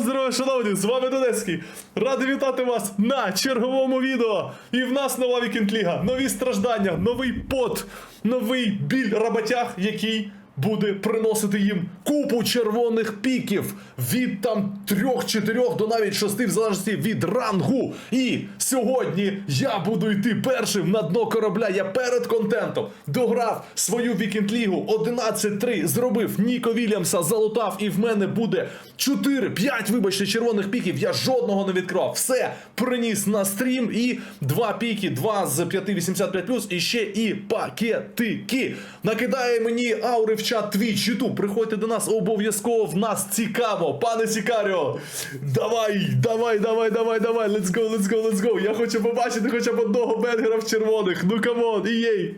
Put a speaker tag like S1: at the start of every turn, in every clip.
S1: Здорово, здорово, шановні! З вами Донецький. Радий вітати вас на черговому відео. І в нас нова вікінг-ліга, нові страждання, новий пот, новий біль роботяг, який буде приносити їм купу червоних піків від там трьох-чотирьох до навіть шести, в залежності від рангу. І сьогодні я буду йти першим на дно корабля. Я перед контентом дограв свою вікінд-лігу 11-3, зробив Ніко Вільямса, залутав, і в мене буде 4-5, вибачте, червоних піків. Я жодного не відкривав. Все приніс на стрім і два піки, два з 5,85+, і ще і пакетики. Накидає мені аури в чат Twitch, YouTube. Приходьте до нас обов'язково. В нас цікаво. Пане Сікаріо, давай, давай, давай, давай, давай. Let's go, let's go, let's go. Я хочу побачити хоча б одного бенгера в червоних. Ну камон, ієй.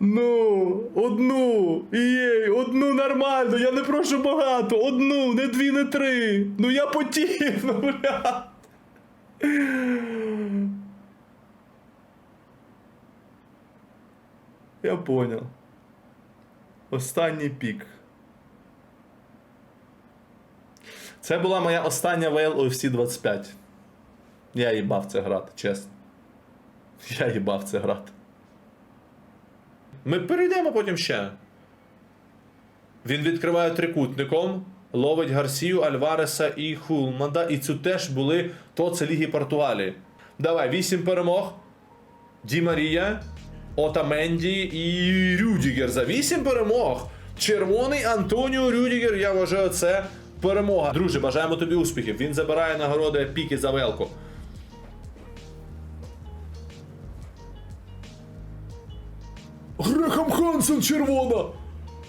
S1: Ну, одну, ієй, одну нормально, я не прошу багато, одну, не дві, не три. Ну я потів, ну бля. Я понял. Останній пік. Це була моя остання ВЛ UFC 25. Я їбав це грати, чесно. Я їбав це грати. Ми перейдемо потім ще. Він відкриває трикутником, ловить Гарсію, Альвареса і Хулманда. І цю теж були то це Ліги Португалії. Давай, 8 перемог. Ді Марія, Отаменді і Рюдігер за 8 перемог. Червоний Антоніо Рюдігер, я вважаю, це перемога. Друже, бажаємо тобі успіхів. Він забирає нагороди піки за велку. Грехам Хансен червона!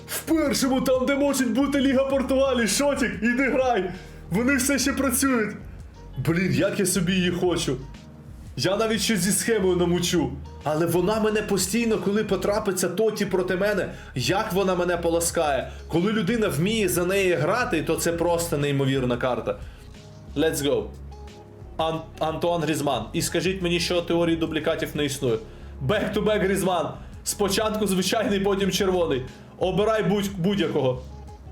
S1: В першому там, де може бути Ліга Португалії, Шотік, іди грай! Вони все ще працюють. Блін, як я собі її хочу. Я навіть щось зі схемою намучу. Але вона мене постійно, коли потрапиться тоті проти мене, як вона мене поласкає. Коли людина вміє за неї грати, то це просто неймовірна карта. Let's go. Ан- Антуан Грізман. І скажіть мені, що теорії дублікатів не існує. Back to back Грізман. Спочатку звичайний, потім червоний. Обирай будь- будь-якого.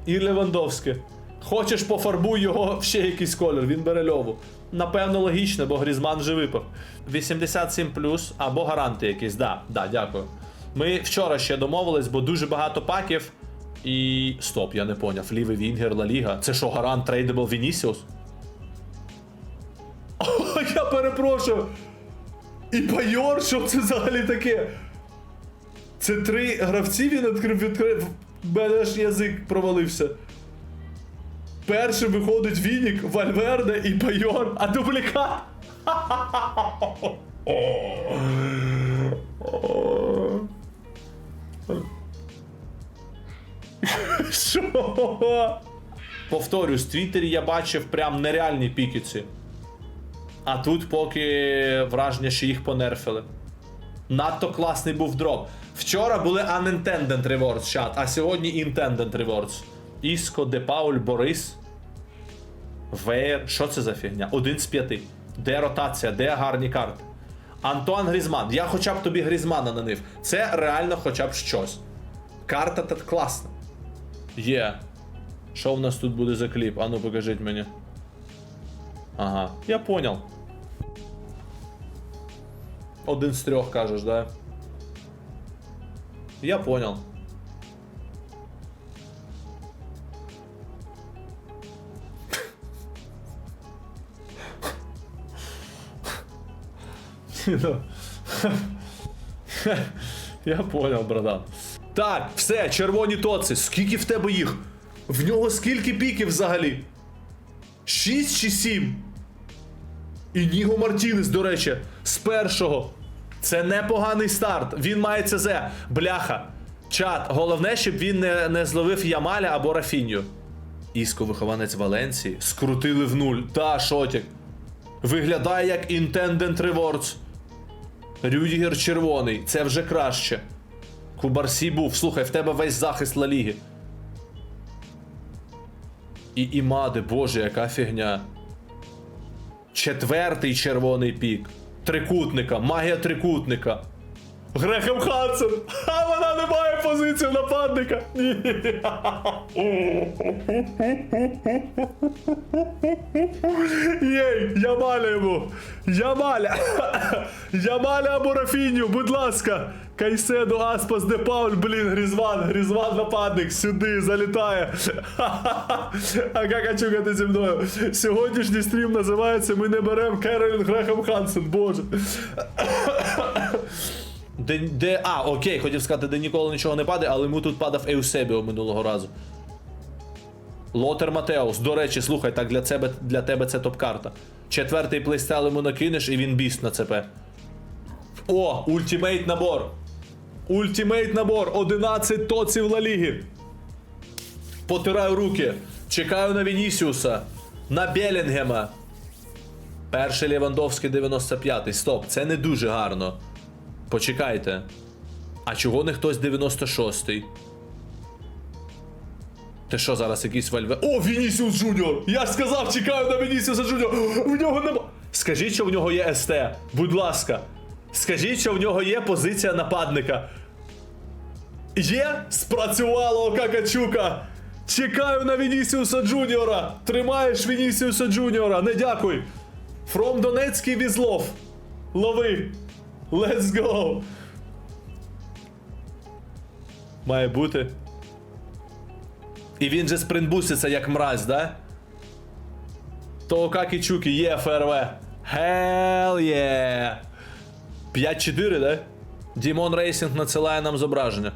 S1: І Левандовське. Хочеш пофарбуй його в ще якийсь колір, він бере льову. Напевно, логічно, бо Грізман вже випав. 87 або гаранти якісь, да, да, дякую. Ми вчора ще домовились, бо дуже багато паків. І. Стоп, я не поняв. Лівий Вінгер, Ла Ліга. Це що, гарант трейдабл Вінісіус? Я перепрошую. І Байор, що це взагалі таке? Це три гравці він відкрив, відкрив. Мене аж язик провалився. Першим виходить Вінік, Вальверде і Байор, а дублікат. Що? Повторюсь, в Твіттері я бачив прям нереальні пікіці. А тут поки враження, що їх понерфили. Надто класний був дроп. Вчора були Unintended Rewards чат, а сьогодні Intended Rewards. Іско, Де Пауль, Борис. Вейер. Що це за фігня? Один з п'яти. Де ротація, де гарні карти? Антуан Грізман. Я хоча б тобі Грізмана нанив. Це реально хоча б щось. Карта тут класна. Є. Що в нас тут буде за кліп? Ану, покажіть мені. Ага, я понял. Один з трьох кажеш, да? Я понял. Я понял, братан. Так, все, червоні тоци. Скільки в тебе їх? В нього скільки піків взагалі? 6 чи 7? І Ніго Мартінес, до речі, з першого. Це непоганий старт. Він має ЦЗ. Бляха. Чат. Головне, щоб він не, не зловив Ямаля або Рафіню. Іско, вихованець Валенції. Скрутили в нуль. Та, шотік. Виглядає як Intended Rewards. Рюдігер червоний. Це вже краще. Кубарсі був. Слухай, в тебе весь захист Ла Ліги. І Імади, боже, яка фігня. Четвертий червоний пік. Трикутника, магія трикутника. Грехем Хансен! А вона не має позицію нападника! Ні. Єй, Ямаля йому! Ямаля! Ямаля або Рафіню, будь ласка! Кайседо, Аспас, де Пауль, блін, Грізван, Грізван нападник, сюди залітає. А какачука ти зі мною. Сьогоднішній стрім називається Ми не беремо Керолін Грехем Хансен, боже. Де, де, а, окей, хотів сказати, де ніколи нічого не падає, але йому тут падав Еусебіо минулого разу. Лотер Матеус. До речі, слухай, так для тебе, для тебе це топ-карта. Четвертий плейстайл йому накинеш і він біст на ЦП. О, ультимейт набор. Ультимейт набор. 11 тоців Ла Ліги. Потираю руки. Чекаю на Вінісіуса. На Белінгема. Перший Лівандовський 95-й. Стоп, це не дуже гарно. Почекайте. А чого не хтось 96-й? Ти що зараз якийсь вальве. О, Вінісіус Джуніор! Я ж сказав, чекаю на Вінісіуса Джуніор! В нього нема. Скажіть, що в нього є СТ. Будь ласка. Скажіть, що в нього є позиція нападника. Є? Спрацювало Какачука! Чекаю на Вінісіуса Джуніора! Тримаєш Вінісіуса Джуніора, не дякуй! From Донецький Візлов. Лови! Let's go! Має бути. І він же спринтбуситься як мразь, да? То Какічуки є ФРВ. Hell yeah! 5-4, да? Дімон Рейсінг надсилає нам зображення.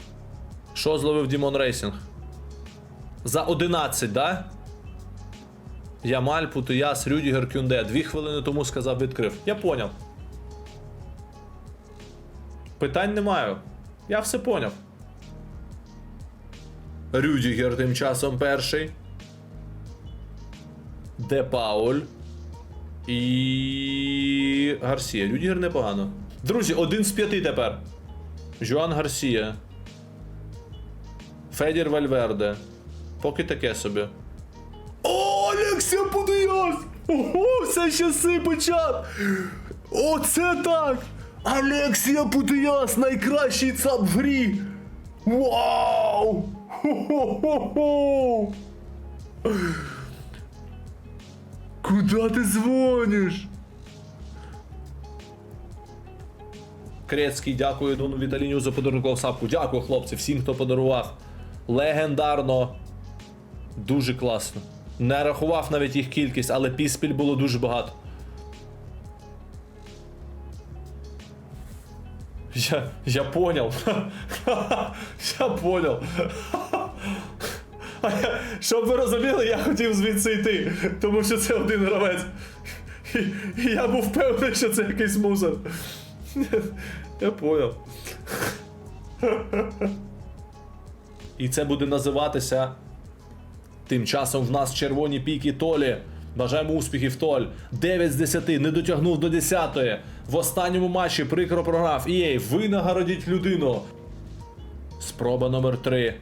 S1: Що зловив Дімон Рейсінг? За 11, да? Ямаль, Путияс, Рюдігер, Кюнде. Дві хвилини тому сказав відкрив. Я поняв. Питань не маю. Я все поняв. Рюдігер тим часом перший. Де Пауль. І. Гарсія. Рюдігер непогано. Друзі, один з п'яти тепер. Жуан Гарсія. Федір Вальверде. Поки таке собі. О, Алексія Пудияс! Ого, все ще сипе чат! Оце так! Алексія Пудияс, найкращий цап в грі! Вау! Хо-хо-хо-хо! Куда ти дзвониш? Крецький, дякую Дону Віталіню за подарункову сапку. Дякую, хлопці, всім, хто подарував. Легендарно. Дуже класно. Не рахував навіть їх кількість, але піспіль було дуже багато. Я, я понял. Я понял. Щоб ви розуміли, я хотів звідси йти, тому що це один гравець. І, і я був впевнений, що це якийсь мусор. Я понял. І це буде називатися. Тим часом в нас червоні піки Толі. Бажаємо успіхів Толь. 9 з 10, не дотягнув до 10. В останньому матчі прикро програв. Ієй, ви нагородіть людину. Спроба номер 3.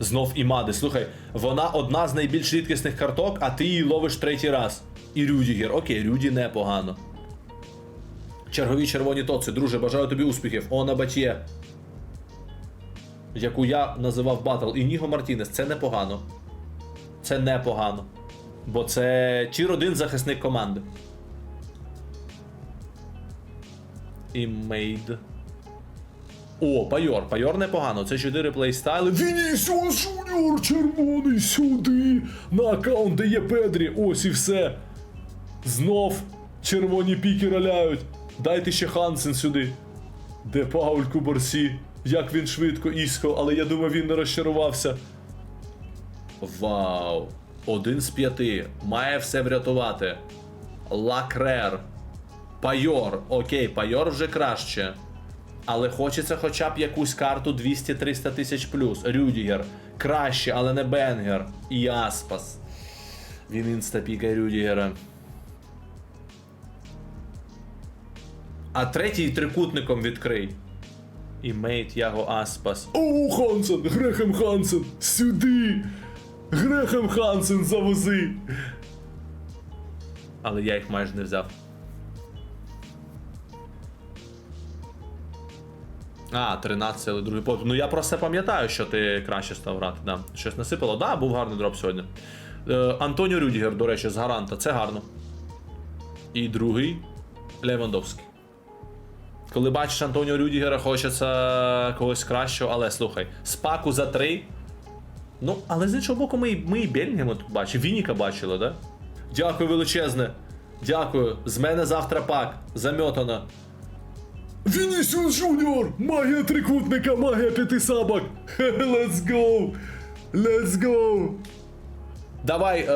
S1: Знов Імади. Слухай, вона одна з найбільш рідкісних карток, а ти її ловиш третій раз. І Рюдігер. Окей, Рюді непогано. Чергові червоні тоци. Друже, бажаю тобі успіхів. Она Батє. Яку я називав Батл. І Ніго Мартінес. Це непогано. Це непогано. Бо це тір один захисник команди. І мейд. О, Пайор. Пайор непогано. Це 4 плейстайли. Вінісіус Жуніор червоний сюди. На аккаунт, де є Педрі. Ось і все. Знов червоні піки роляють. Дайте ще Хансен сюди. Де Пауль Куборсі. Як він швидко іско, але я думаю, він не розчарувався. Вау. Один з п'яти. Має все врятувати. Лакрер. Пайор. Окей, пайор вже краще. Але хочеться хоча б якусь карту 200-300 тисяч плюс. Рюдігер. Краще, але не Бенгер. І Аспас. Він інстапікає Рюдігера. А третій трикутником відкрий. І мейт Яго Аспас. О, Хансен! Грехем Хансен! Сюди! Грехем Хансен завози! Але я їх майже не взяв. А, 13, але другий поп. Ну я про це пам'ятаю, що ти краще став грати. Да. Щось насипало. Да, був гарний дроп сьогодні. Е, Антоніо Рюдігер, до речі, з гаранта. Це гарно. І другий Левандовський. Коли бачиш Антоніо Рюдігера, хочеться когось кращого, але слухай, спаку за 3. Ну, але з іншого боку, ми, і- ми і Белінгема тут бачили. Вініка бачили, да? Дякую величезне. Дякую. З мене завтра пак. Заметано. Вінісіус Жуніор! Магія трикутника, магія п'яти сабок! Let's go! Let's go! Давай, е,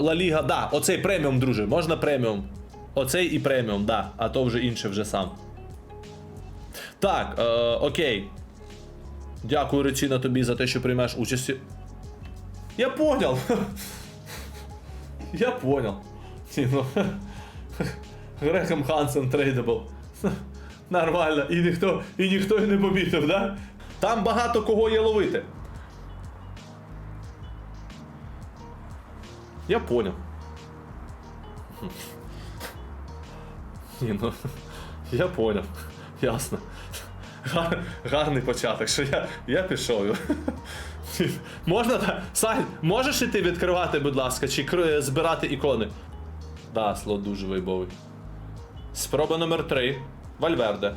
S1: Ла Ліга, да, оцей преміум, друже, можна преміум. Оцей і преміум, да, а то вже інше вже сам. Так, е, окей. Дякую, Реціна, тобі за те, що приймеш участь. Я понял. Я понял. Ну, Грехем Хансен трейдабл. Нормально, і ніхто, і ніхто не помітив, да? Там багато кого є ловити. Я понял. Ні, ну, я понял. Ясно. Гар, гарний початок, що я, я пішов. Можна? Сань, можеш і ти відкривати, будь ласка, чи збирати ікони? Да, слот дуже вайбовий. Спроба номер 3. Вальверде.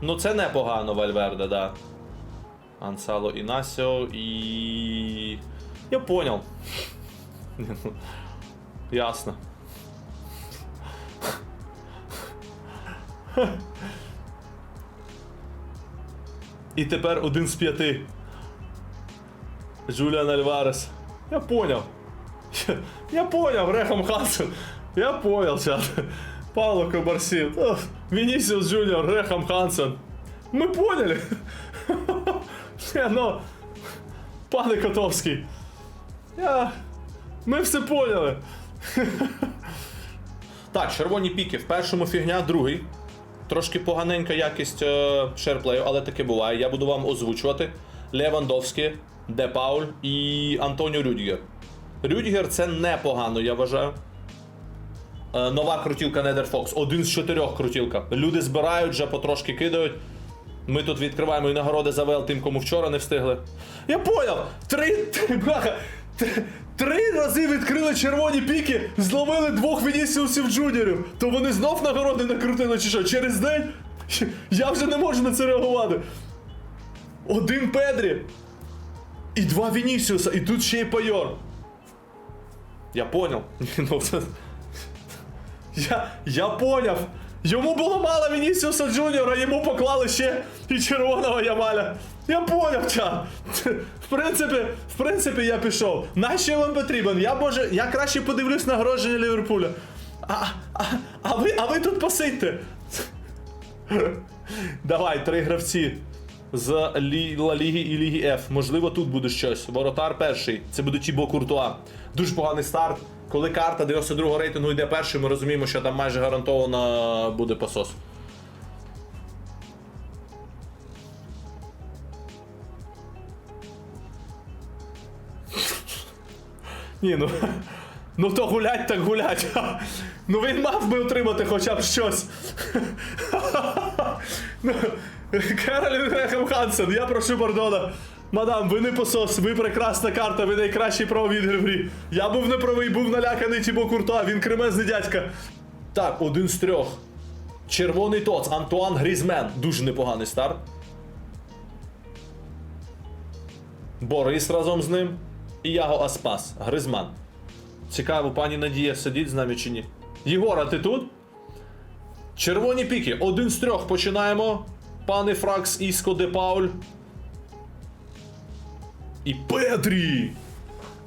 S1: Ну це непогано, Вальверде, да. Ансало Інасіо і. Я понял. Ясно. І тепер один з п'яти. Джуліан Альварес. Я понял. Я, понял, Рехам Хансен. Я понял сейчас. Павло Кабарсин. О, Винисиус Джуниор, Рехам Хансен. Мы поняли. Не, ну, пане Котовський. Я... Ми все поняли. Так, червоні піки. В першому фігня, другий. Трошки поганенька якість е, шерплею, але таке буває. Я буду вам озвучувати. Левандовський, Де Пауль і Антоніо Рюдігер. Рюдігер це непогано, я вважаю. Е, нова крутілка Nether Fox. Один з чотирьох крутілка. Люди збирають, вже потрошки кидають. Ми тут відкриваємо і нагороди за ВЛ тим, кому вчора не встигли. Я поняв! Три. три- бляха, три- рази відкрили червоні піки, зловили двох Вінісіусів Джуніорів. То вони знов нагороди накрутили чи що? Через день? Я вже не можу на це реагувати. Один Педрі. І два Вінісіуса, і тут ще й Пайор. Я поняв. Ну. Я, я поняв. Йому було мало Вінісіуса Джуніора, йому поклали ще і червоного Ямаля. Я поняв, ча. В принципі, в принципі, я пішов. Нащо вам потрібен? Я може, я краще подивлюсь нагородження Ліверпуля. А, а, а ви, а ви тут посидьте. Давай, три гравці з Лі, Ла Ліги і Ліги F. Можливо, тут буде щось. Воротар перший. Це буде Тібо Куртуа. Дуже поганий старт. Коли карта 92 рейтингу йде перший, ми розуміємо, що там майже гарантовано буде посос. Ні, ну. Ну то гулять, так гулять. Ну він мав би отримати хоча б щось. Ну, Керолін Грехем Хансен, я прошу пардона. Мадам, ви не посос, ви прекрасна карта, ви найкращий правовідгр в грі. Я був неправий, був наляканий Тібо Куртуа, він кремезний дядька. Так, один з трьох. Червоний тоц, Антуан Грізмен. Дуже непоганий старт. Борис разом з ним. І Яго Аспас, Гризман. Цікаво, пані Надія сидить з нами чи ні. Єгора, ти тут? Червоні піки. Один з трьох починаємо. Пане Фракс, Іско де Пауль. І Педрі!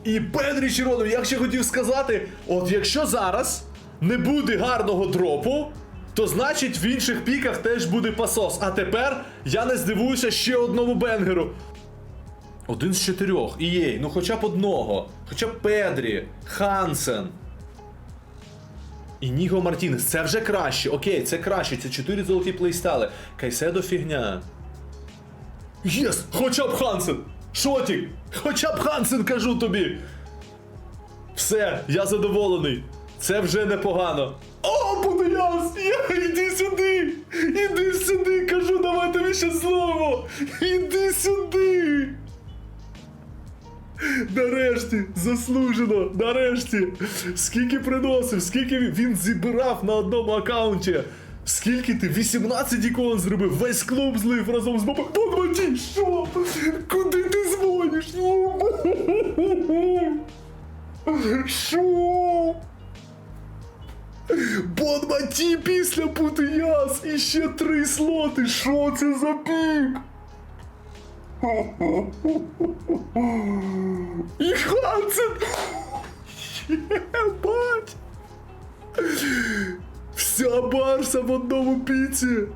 S1: І Педрі червоним. Я ще хотів сказати: от якщо зараз не буде гарного дропу, то значить в інших піках теж буде пасос. А тепер я не здивуюся ще одному бенгеру. Один з чотирьох. Ієй, ну хоча б одного. Хоча б Педрі, Хансен. І Ніго Мартінес. Це вже краще. Окей, це краще. Це чотири золоті плейстайли. Кайседо фігня. Єс! Хоча б Хансен! Шотік! Хоча б Хансен, кажу тобі! Все, я задоволений. Це вже непогано. О! Будуяс! Іди сюди! Іди сюди! Кажу, давай тобі ще слово! Іди сюди! Нарешті, заслужено, нарешті. Скільки приносив, скільки він зібрав на одному аккаунті. Скільки ти? 18 ікон зробив, весь клуб злив разом з бабою. Бабаті, що? Куди ти дзвониш? Що? Бонматі після Путияс і ще три слоти. Що це за пік? І Хансен! Єбать! Вся барса в одному піці!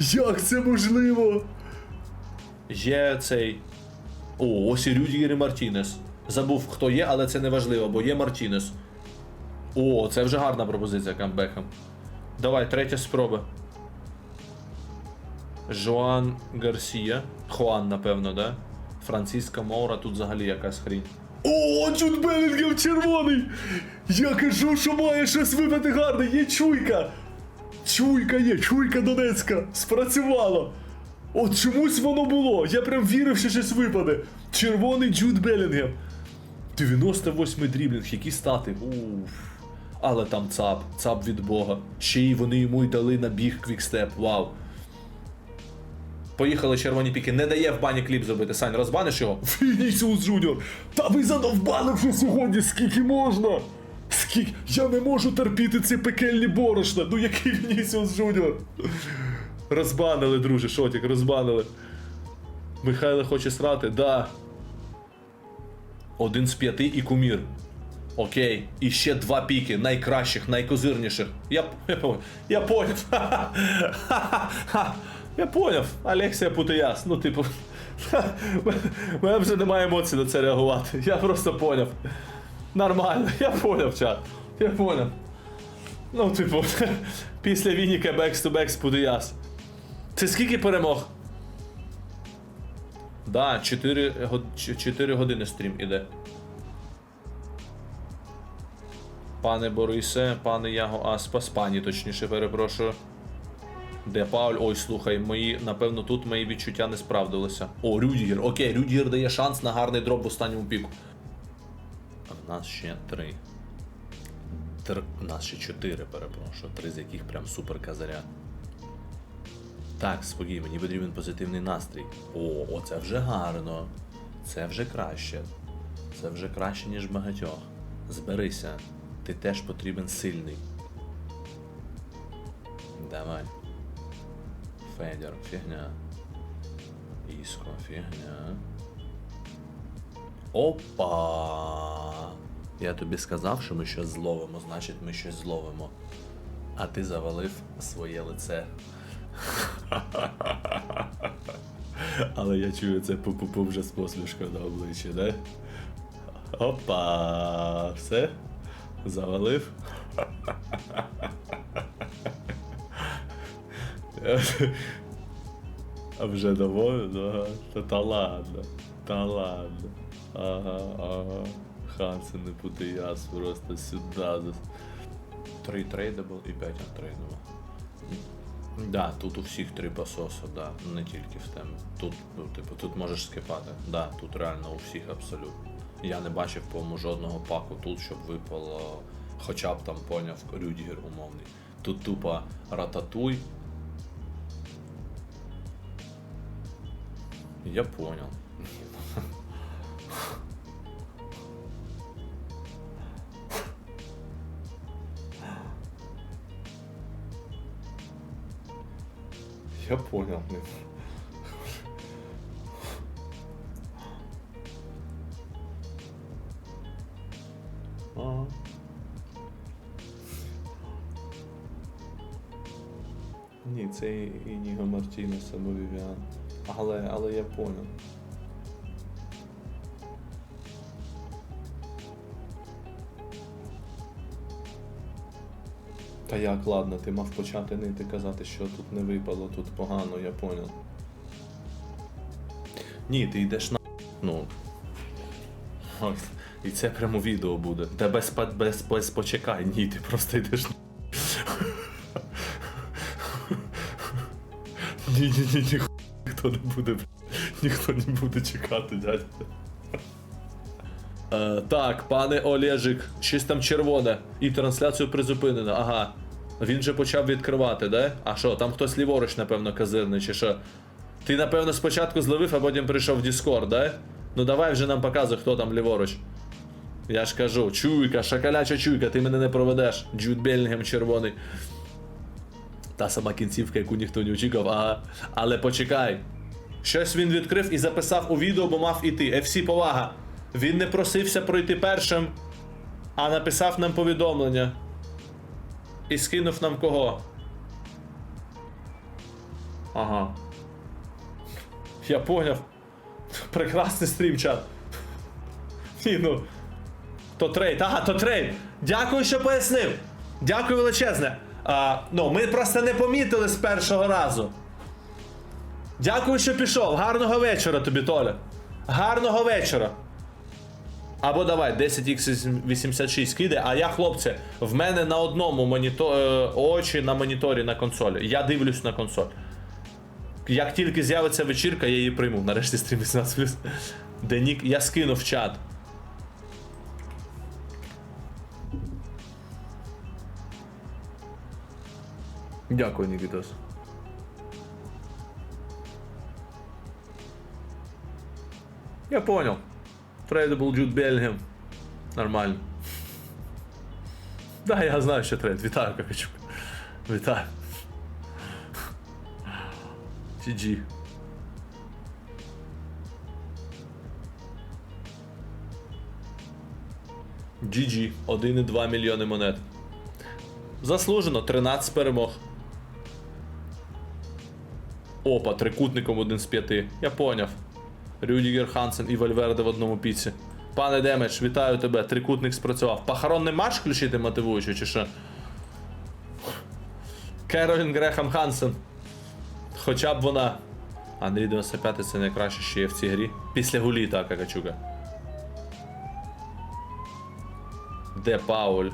S1: Як це можливо? Є цей. О, ось і Рюдігер і Мартінес. Забув, хто є, але це не важливо, бо є Мартінес. О, це вже гарна пропозиція камбеком. Давай, третя спроба. Жоан Гарсія. Хуан, напевно, да? Франциска Моура, тут взагалі якась хрінь. О, Джуд Белінгем червоний! Я кажу, що має щось випити гарне, є чуйка! Чуйка є, чуйка Донецька! Спрацювало! От чомусь воно було! Я прям вірив, що щось випаде! Червоний Джуд Белінгем! 98 дріблінг, які стати? Уф. Але там цап, цап від Бога. Ще й вони йому й дали на біг квікстеп. Вау. Поїхали червоні піки. Не дає в бані кліп зробити. Сань, розбаниш його? Вінісіус Джуніор! Та ви задовбали вже сьогодні, скільки можна? Скільки? Я не можу терпіти ці пекельні борошна. Ну який Вінісіус Джуніор? Розбанили, друже, шотік, розбанили. Михайло хоче срати? Да. Один з п'яти і кумір. Окей, і ще два піки, найкращих, найкозирніших. Я, я, я поняв. Я поняв. Алексія Путияс. Ну, типу. У мене вже немає емоцій на це реагувати. Я просто поняв. Нормально, я поняв, чат. Я поняв. Ну, типу, після Вініка Бекс to Бекс Путияс. Це скільки перемог? Да, 4, 4 години стрім іде. Пане Борисе, пане Яго Аспас, пані точніше перепрошую. Де Пауль? Ой, слухай, мої, напевно, тут мої відчуття не справдилися. О, Рюдігер. Окей, Рюдігер дає шанс на гарний дроп в останньому піку. А в нас ще три. Тр... У нас ще чотири, перепрошую. Три з яких прям супер казаря. Так, спокій, мені потрібен позитивний настрій. О, оце вже гарно. Це вже краще. Це вже краще, ніж багатьох. Зберися. Ти теж потрібен сильний. Давай. Федір, фігня. Іско, фігня. Опа! Я тобі сказав, що ми щось зловимо, значить ми щось зловимо. А ти завалив своє лице. Але я чую це пу-пу-пу вже з посмішкою на обличчі, да? Опа! Все? Завалив? А вже доволі? Ага. Та, та ладно. Та ладно. Ага, ага. Хансен не буде яс, просто сюди. 3 трейдабл і 5 антрейдабл. Да, тут у всіх три пососа, да, не тільки в темі. Тут, ну, типу, тут можеш скипати. Да, тут реально у всіх абсолютно. Я не бачив, по-моєму, жодного паку тут, щоб випало хоча б там поняв Рюдігер умовний. Тут тупо рататуй. Я понял. Я понял. Ага. Ні, це Ініго Мартінес або Вівіан але але я понял. Та як, ладно, ти мав почати нити казати, що тут не випало, тут погано, я понял. Ні, ти йдеш на. Ну. Ось. І це прямо відео буде. Та без без, без, без почекай, ні, ти просто йдеш на. Ні-ні-ні ніхто не буде. Ніхто не буде чекати, дядько. Е, так, пане Олежик, щось там червоне. І трансляцію призупинено. Ага. Він же почав відкривати, да? А що, там хтось ліворуч, напевно, казирний, чи що? Ти, напевно, спочатку зловив, а потім прийшов в Discord, да? Ну давай вже нам показуй, хто там ліворуч. Я ж кажу, чуйка, шакаляча чуйка, ти мене не проведеш. Джуд Белінгем червоний. Та сама кінцівка, яку ніхто не очікував, ага. Але почекай. Щось він відкрив і записав у відео, бо мав іти. FC повага. Він не просився пройти першим, а написав нам повідомлення. І скинув нам кого? Ага. Я поняв. Прекрасний стрім, чат. Ні, ну. То трейд, ага, то трейд. Дякую, що пояснив. Дякую величезне. А, ну, ми просто не помітили з першого разу. Дякую, що пішов. Гарного вечора тобі, Толя. Гарного вечора. Або давай, 10x86 киде, а я, хлопці, в мене на одному монітор... е, очі на моніторі на консолі. Я дивлюсь на консоль. Як тільки з'явиться вечірка, я її прийму. Нарешті стрім 18+. Де нік... Я скинув в чат. Дякую, Нікітос. Я понял. Трейдабл Джуд Бельгем. Нормально. Да, я знаю, що трейд. Вітаю, Какачук. Вітаю. GG. GG. 1,2 мільйони монет. Заслужено 13 перемог. Опа, трикутником один з п'яти. Я поняв. Рюдігер Хансен і Вальверде в одному піці. Пане Демедж, вітаю тебе. Трикутник спрацював. Похоронний марш включити мотивуючи, чи що? Керолін Грехам Хансен. Хоча б вона. Андрій 95 це найкраще, що є в цій грі. Після гулі, так, Какачука. Де Пауль?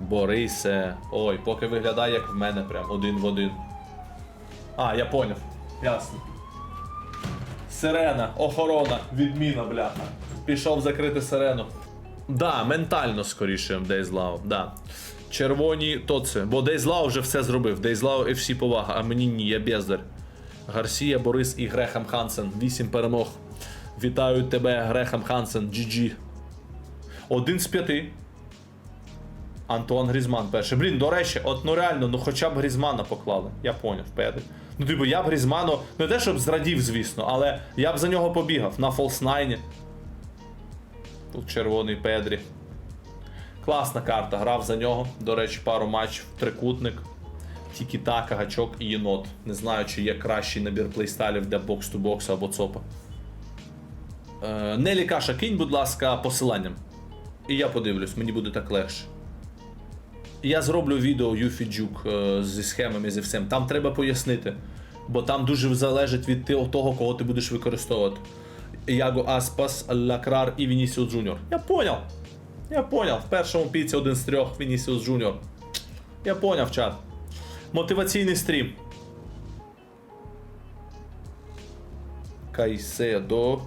S1: Борисе. Ой, поки виглядає як в мене, прям один в один. А, я поняв. Ясно. Сирена, охорона, відміна, бляха. Пішов закрити сирену. Да, ментально скоріше Дейзлау, да. Червоні то це. Бо Дейзлау вже все зробив. Дейзлау FC повага, а мені ні, я бездар. Гарсія, Борис і Грехам Хансен. Вісім перемог. Вітаю тебе, Грехам Хансен, GG. Один з п'яти. Антуан Грізман перший. Блін, до речі, от ну реально, ну хоча б Грізмана поклали. Я поняв, педи. Ну, типу, я б Грізману, не те, щоб зрадів, звісно, але я б за нього побігав на фолснайні. Тут червоний Педрі. Класна карта, грав за нього. До речі, пару матчів, трикутник. Тікі-така, гачок і єнот. Не знаю, чи є кращий набір плейстайлів для бокс-ту-боксу або цопа. Е, Нелі Каша, кинь, будь ласка, посиланням. І я подивлюсь, мені буде так легше. Я зроблю відео Юфіджук е, зі схемами зі всім. Там треба пояснити. Бо там дуже залежить від того, кого ти будеш використовувати. Яго Аспас, Лакрар і Вінісіус Джуніор. Я поняв. Я поняв. В першому піці один з трьох Вінісіус Джуніор. Я поняв, чат. Мотиваційний стрім. Кайседо.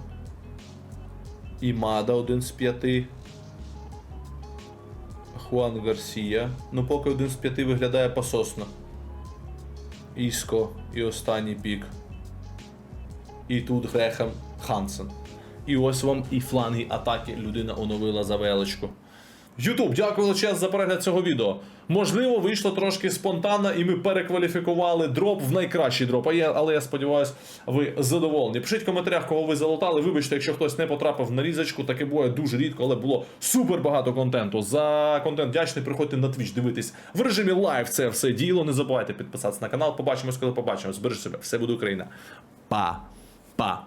S1: Імада один з п'яти. Хуан Гарсія. Ну, поки один з п'яти виглядає пососно. Іско і останній пік. І тут Грехем Хансен. І ось вам і фланги атаки людина оновила за величку. Ютуб, дякую величезно за перегляд цього відео. Можливо, вийшло трошки спонтанно, і ми перекваліфікували дроп в найкращий дроп. А я, але я сподіваюся, ви задоволені. Пишіть в коментарях, кого ви залутали. Вибачте, якщо хтось не потрапив на різочку, таке буває дуже рідко, але було супер багато контенту. За контент вдячний. Приходьте на Twitch дивитись в режимі лайв. Це все діло. Не забувайте підписатися на канал. Побачимось, коли побачимось. Збережи себе. Все буде Україна. Па. Па.